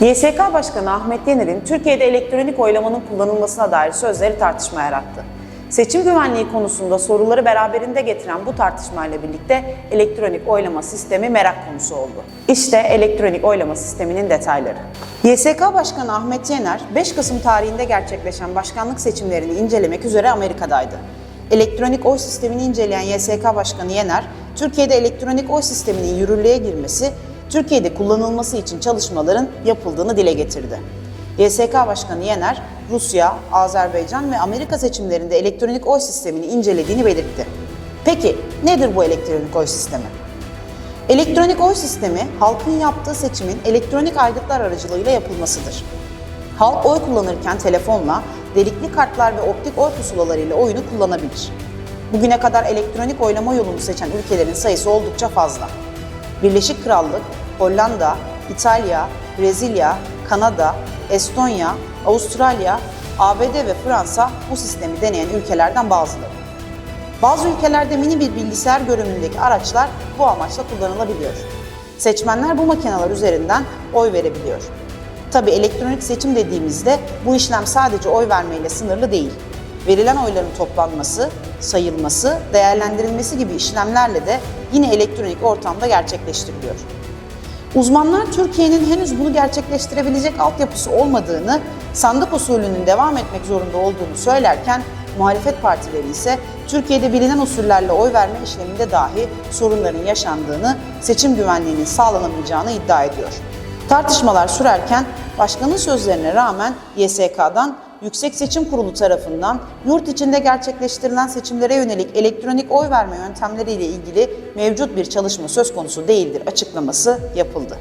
YSK Başkanı Ahmet Yener'in Türkiye'de elektronik oylamanın kullanılmasına dair sözleri tartışma yarattı. Seçim güvenliği konusunda soruları beraberinde getiren bu tartışmayla birlikte elektronik oylama sistemi merak konusu oldu. İşte elektronik oylama sisteminin detayları. YSK Başkanı Ahmet Yener, 5 Kasım tarihinde gerçekleşen başkanlık seçimlerini incelemek üzere Amerika'daydı. Elektronik oy sistemini inceleyen YSK Başkanı Yener, Türkiye'de elektronik oy sisteminin yürürlüğe girmesi, Türkiye'de kullanılması için çalışmaların yapıldığını dile getirdi. YSK Başkanı Yener, Rusya, Azerbaycan ve Amerika seçimlerinde elektronik oy sistemini incelediğini belirtti. Peki nedir bu elektronik oy sistemi? Elektronik oy sistemi, halkın yaptığı seçimin elektronik aygıtlar aracılığıyla yapılmasıdır. Halk oy kullanırken telefonla, delikli kartlar ve optik oy pusulalarıyla oyunu kullanabilir. Bugüne kadar elektronik oylama yolunu seçen ülkelerin sayısı oldukça fazla. Birleşik Krallık, Hollanda, İtalya, Brezilya, Kanada, Estonya, Avustralya, ABD ve Fransa bu sistemi deneyen ülkelerden bazıları. Bazı ülkelerde mini bir bilgisayar görünümündeki araçlar bu amaçla kullanılabiliyor. Seçmenler bu makineler üzerinden oy verebiliyor. Tabi elektronik seçim dediğimizde bu işlem sadece oy vermeyle sınırlı değil. Verilen oyların toplanması, sayılması, değerlendirilmesi gibi işlemlerle de yine elektronik ortamda gerçekleştiriliyor. Uzmanlar Türkiye'nin henüz bunu gerçekleştirebilecek altyapısı olmadığını, sandık usulünün devam etmek zorunda olduğunu söylerken muhalefet partileri ise Türkiye'de bilinen usullerle oy verme işleminde dahi sorunların yaşandığını, seçim güvenliğinin sağlanamayacağını iddia ediyor. Tartışmalar sürerken başkanın sözlerine rağmen YSK'dan Yüksek Seçim Kurulu tarafından yurt içinde gerçekleştirilen seçimlere yönelik elektronik oy verme yöntemleriyle ilgili mevcut bir çalışma söz konusu değildir açıklaması yapıldı.